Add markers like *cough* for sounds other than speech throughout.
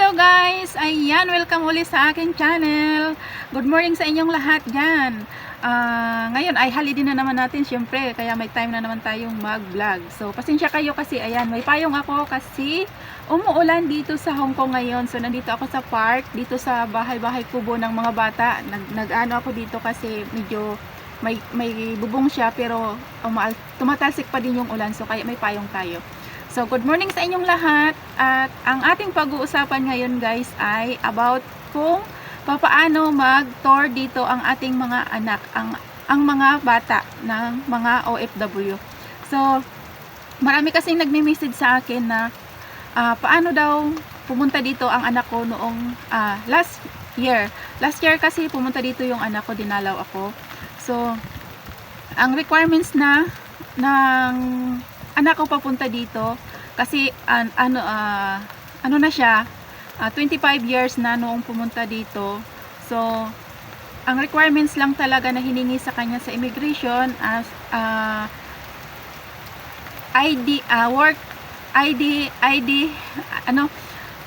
Hello guys! Ayan, welcome uli sa aking channel. Good morning sa inyong lahat dyan. Ah, ngayon ay holiday na naman natin syempre, kaya may time na naman tayong mag-vlog. So, pasensya kayo kasi, ayan, may payong ako kasi umuulan dito sa Hong Kong ngayon. So, nandito ako sa park, dito sa bahay-bahay kubo ng mga bata. Nag, nag-ano ako dito kasi medyo may, may bubong siya pero umaal, tumatalsik pa din yung ulan. So, kaya may payong tayo. So, good morning sa inyong lahat. At ang ating pag-uusapan ngayon guys ay about kung papaano mag-tour dito ang ating mga anak, ang, ang mga bata ng mga OFW. So, marami kasing nagme-message sa akin na ah, paano daw pumunta dito ang anak ko noong ah, last year. Last year kasi pumunta dito yung anak ko, dinalaw ako. So, ang requirements na ng anak ko papunta dito kasi an, ano ah, ano na siya ah, 25 years na noong pumunta dito. So ang requirements lang talaga na hiningi sa kanya sa immigration as ah, ID ah, work ID ID ano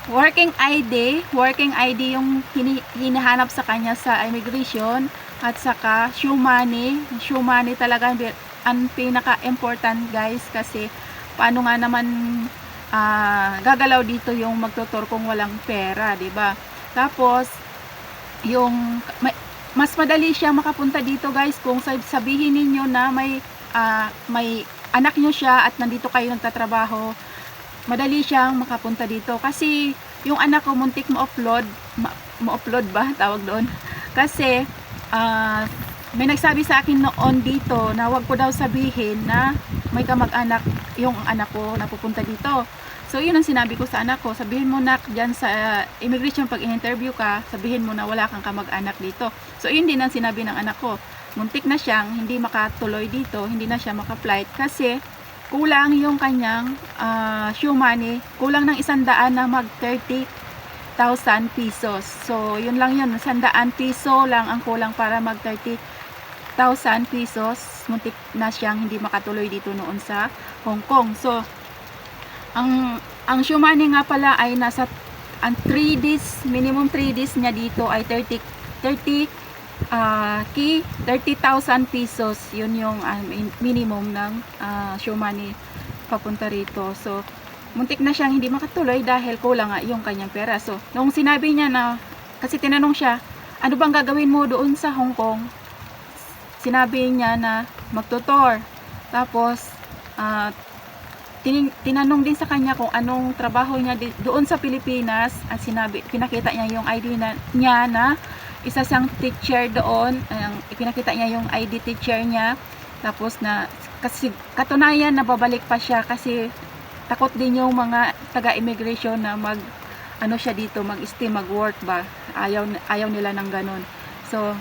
working ID working ID yung hini, hinahanap sa kanya sa immigration at saka shoe money. Shoe money talaga ang pinaka-important guys kasi paano nga naman ah, gagalaw dito yung magtutor kung walang pera, 'di ba? Tapos yung mas madali siya makapunta dito guys kung sab- sabihin ninyo na may ah, may anak nyo siya at nandito kayo nagtatrabaho madali siyang makapunta dito kasi yung anak ko muntik ma-upload ma- ma-upload ba tawag doon *laughs* kasi ah, may nagsabi sa akin noon dito na wag ko daw sabihin na may kamag-anak yung anak ko na pupunta dito. So yun ang sinabi ko sa anak ko, sabihin mo nak diyan sa uh, immigration pag in-interview ka, sabihin mo na wala kang kamag-anak dito. So yun din ang sinabi ng anak ko. Muntik na siyang hindi makatuloy dito, hindi na siya maka-flight kasi kulang yung kanyang ah, shoe money, kulang ng isandaan na mag 30 1,000 pesos. So, yun lang yun. 100 piso lang ang kulang para mag 30,000 pesos. Muntik na siyang hindi makatuloy dito noon sa Hong Kong. So, ang ang money nga pala ay nasa ang 3 days, minimum 3 days niya dito ay 30 30 ah key 30,000 pesos. Yun yung min- minimum ng ah, shoe money papunta rito. So, muntik na siyang hindi makatuloy dahil kulang nga yung kanyang pera. So, nung sinabi niya na, kasi tinanong siya, ano bang gagawin mo doon sa Hong Kong? Sinabi niya na magtutor. Tapos, ah, tining- tinanong din sa kanya kung anong trabaho niya doon sa Pilipinas at sinabi, pinakita niya yung ID na, niya na isa siyang teacher doon, ang ipinakita niya yung ID teacher niya. Tapos na kasi katunayan na babalik pa siya kasi takot din yung mga taga-immigration na mag ano siya dito, mag-stay, mag-work ba. Ayaw ayaw nila ng ganun. So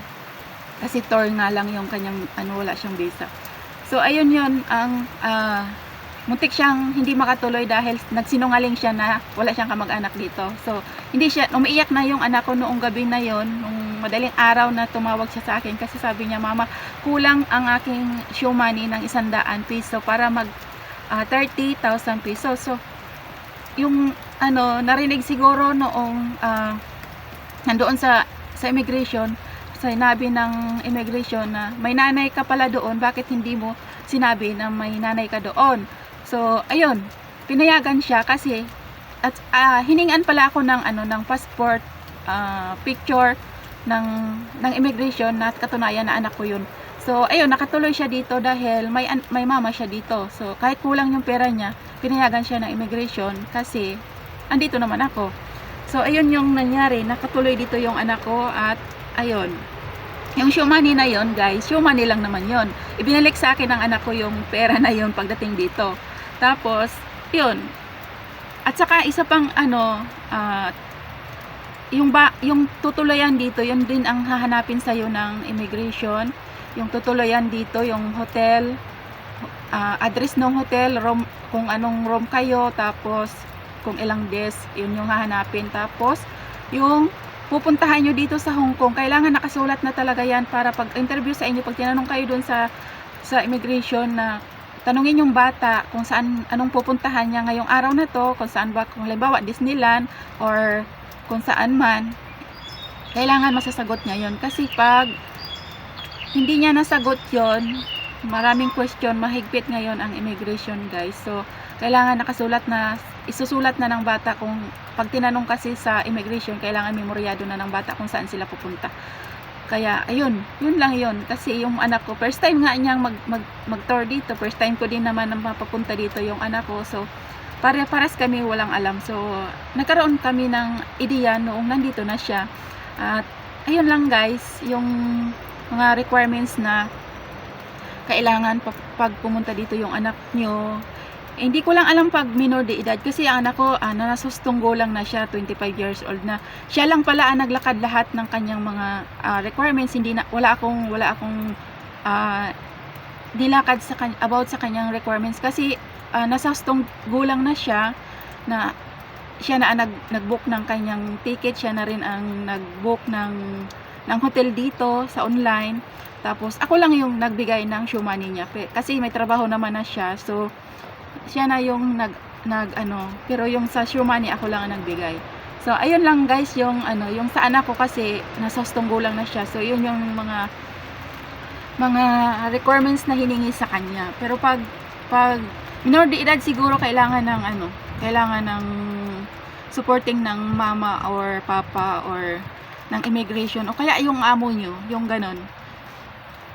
kasi tour nga lang yung kanyang ano wala siyang visa. So ayun yun ang ah, muntik siyang hindi makatuloy dahil nagsinungaling siya na wala siyang kamag-anak dito. So, hindi siya, umiiyak na yung anak ko noong gabi na yon nung madaling araw na tumawag siya sa akin kasi sabi niya, Mama, kulang ang aking show money ng isandaan piso para mag ah, 30,000 pesos. So, yung ano, narinig siguro noong ah, nandoon sa sa immigration, sinabi ng immigration na may nanay ka pala doon, bakit hindi mo sinabi na may nanay ka doon? So, ayun, pinayagan siya kasi at ah, hiningan pala ako ng ano ng passport ah, picture ng ng immigration na katunayan na anak ko yun. So, ayun, nakatuloy siya dito dahil may may mama siya dito. So, kahit kulang yung pera niya, pinayagan siya ng immigration kasi andito naman ako. So, ayun yung nangyari, nakatuloy dito yung anak ko at ayun. Yung show na yon guys, show money lang naman yon. Ibinalik sa akin ng anak ko yung pera na yon pagdating dito. Tapos, yun. At saka isa pang ano, ah, yung ba yung tutuloyan dito, yun din ang hahanapin sa ng immigration. Yung tutuloyan dito, yung hotel, ah, address ng hotel, room, kung anong room kayo, tapos kung ilang desk, yun yung hahanapin. Tapos, yung pupuntahan nyo dito sa Hong Kong, kailangan nakasulat na talaga yan para pag interview sa inyo, pag tinanong kayo dun sa sa immigration na tanungin yung bata kung saan anong pupuntahan niya ngayong araw na to, kung saan ba kung halimbawa Disneyland or kung saan man, kailangan masasagot niya yon Kasi pag hindi niya nasagot yon maraming question, mahigpit ngayon ang immigration guys. So, kailangan nakasulat na, isusulat na ng bata kung pag tinanong kasi sa immigration, kailangan memoryado na ng bata kung saan sila pupunta. Kaya, ayun, yun lang yun. Kasi yung anak ko, first time nga niyang mag, mag, mag-tour dito. First time ko din naman na mapapunta dito yung anak ko. So, pare-pares kami walang alam. So, nagkaroon kami ng ideya noong nandito na siya. At, ayun lang guys, yung mga requirements na kailangan pag, pumunta dito yung anak nyo. Eh, hindi ko lang alam pag minor de edad kasi ang anak ko, ah, nasustunggo lang na siya, 25 years old na. Siya lang pala ang naglakad lahat ng kanyang mga ah, requirements. Hindi na, wala akong, wala akong ah, nilakad sa about sa kanyang requirements kasi uh, nasustunggo lang na siya na siya na ang nag, nag-book ng kanyang ticket, siya na rin ang nag-book ng ng hotel dito sa online. Tapos ako lang yung nagbigay ng show money niya kasi may trabaho naman na siya. So siya na yung nag nag ano, pero yung sa show money ako lang ang nagbigay. So ayun lang guys yung ano, yung sa anak ko kasi nasostonggo lang na siya. So yun yung mga mga requirements na hiningi sa kanya. Pero pag pag minor de edad siguro kailangan ng ano, kailangan ng supporting ng mama or papa or ng immigration o kaya yung amo nyo, yung ganon.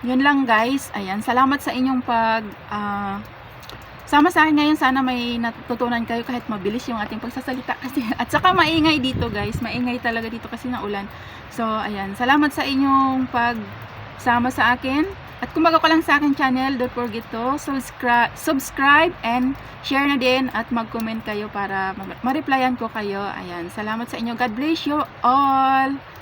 Yun lang guys. Ayan, salamat sa inyong pag ah, sama sa akin ngayon. Sana may natutunan kayo kahit mabilis yung ating pagsasalita kasi *laughs* at saka maingay dito guys. Maingay talaga dito kasi na ulan. So, ayan. Salamat sa inyong pag sama sa akin. At kung bago ka lang sa akin channel, don't forget to subscribe, subscribe and share na din at mag-comment kayo para ma- ma-replyan ko kayo. Ayan. Salamat sa inyo. God bless you all.